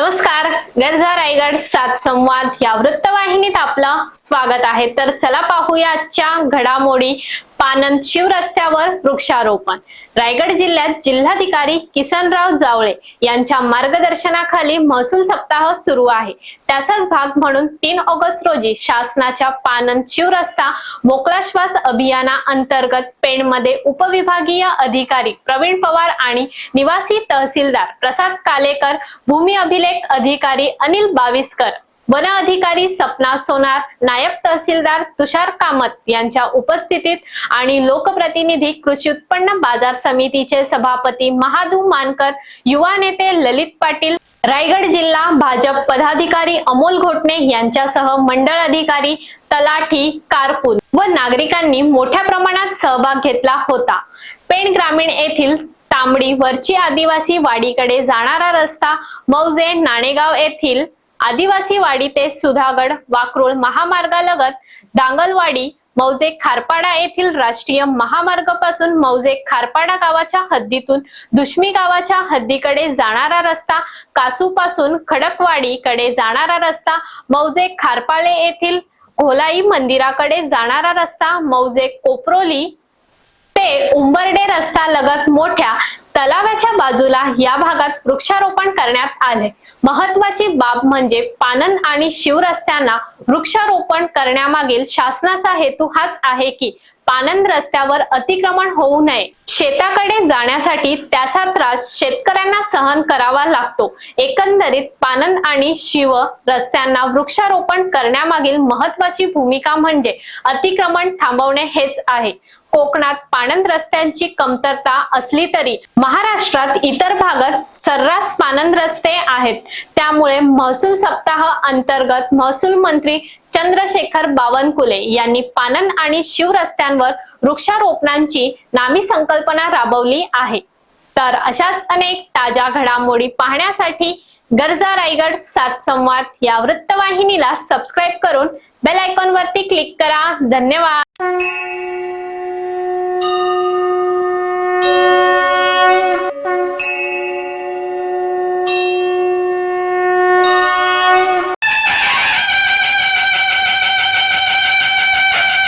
Elas नमस्कार. गरजा रायगड सात संवाद या वृत्तवाहिनीत आपलं स्वागत आहे. तर चला पाहूया आजच्या घडामोडी. पानंद शिव रस्त्यावर वृक्षारोपण. रायगड जिल्ह्यात जिल्हाधिकारी किसनराव जावळे यांच्या मार्गदर्शनाखाली महसूल सप्ताह सुरू आहे. त्याचाच भाग म्हणून तीन ऑगस्ट रोजी शासनाच्या पानंद शिवरस्ता मोकळा श्वास अभियाना अंतर्गत पेणमध्ये उपविभागीय अधिकारी प्रवीण पवार आणि निवासी तहसीलदार प्रसाद कालेकर भूमी अभिलेख अधिकारी अनिल बाविस्कर वन अधिकारी सपना सोनार नायब तहसीलदार तुषार कामत यांच्या उपस्थितीत आणि लोकप्रतिनिधी कृषी उत्पन्न बाजार समितीचे सभापती महादू मानकर युवा नेते ललित पाटील रायगड जिल्हा भाजप पदाधिकारी अमोल घोटणे यांच्यासह मंडळ अधिकारी तलाठी कारकून व नागरिकांनी मोठ्या प्रमाणात सहभाग घेतला होता. पेण ग्रामीण येथील तांबडी वरची आदिवासी वाडीकडे जाणारा रस्ता मौजे नाणेगाव येथील आदिवासी वाडी ते सुधागड वाकरूळ महामार्गालगत डांगलवाडी मौजे खारपाडा येथील राष्ट्रीय महामार्गापासून मौजे खारपाडा गावाच्या हद्दीतून दुश्मी गावाच्या हद्दीकडे जाणारा रस्ता कासू पासून खडकवाडीकडे जाणारा रस्ता मौजे खारपाळे येथील घोलाई मंदिराकडे जाणारा रस्ता मौजे कोपरोली ते उंबरडे रस्ता लगत मोठ्या तलावाच्या बाजूला या भागात वृक्षारोपण करण्यात आले. महत्वाची बाब म्हणजे पानंद आणि शिवरस्त्यांना वृक्षारोपण करण्यामागील शासनाचा हेतू हाच आहे की पानन रस्त्यावर अतिक्रमण होऊ नये. शेताकडे जाण्यासाठी त्याचा त्रास शेतकऱ्यांना सहन करावा लागतो. एकंदरीत पानंद आणि शिव रस्त्यांना वृक्षारोपण करण्यामागील महत्वाची भूमिका म्हणजे अतिक्रमण थांबवणे हेच आहे. कोकणात पाणंद रस्त्यांची कमतरता असली तरी महाराष्ट्रात इतर भागात सर्रास पानंद रस्ते आहेत. त्यामुळे महसूल सप्ताह अंतर्गत महसूल मंत्री चंद्रशेखर बावनकुले यांनी पानन आणि शिव रस्त्यांवर वृक्षारोपणांची नामी संकल्पना राबवली आहे. तर अशाच अनेक ताज्या घडामोडी पाहण्यासाठी गरजा रायगड सात संवाद या वृत्तवाहिनीला सबस्क्राईब करून बेल आयकॉन वरती क्लिक करा. धन्यवाद.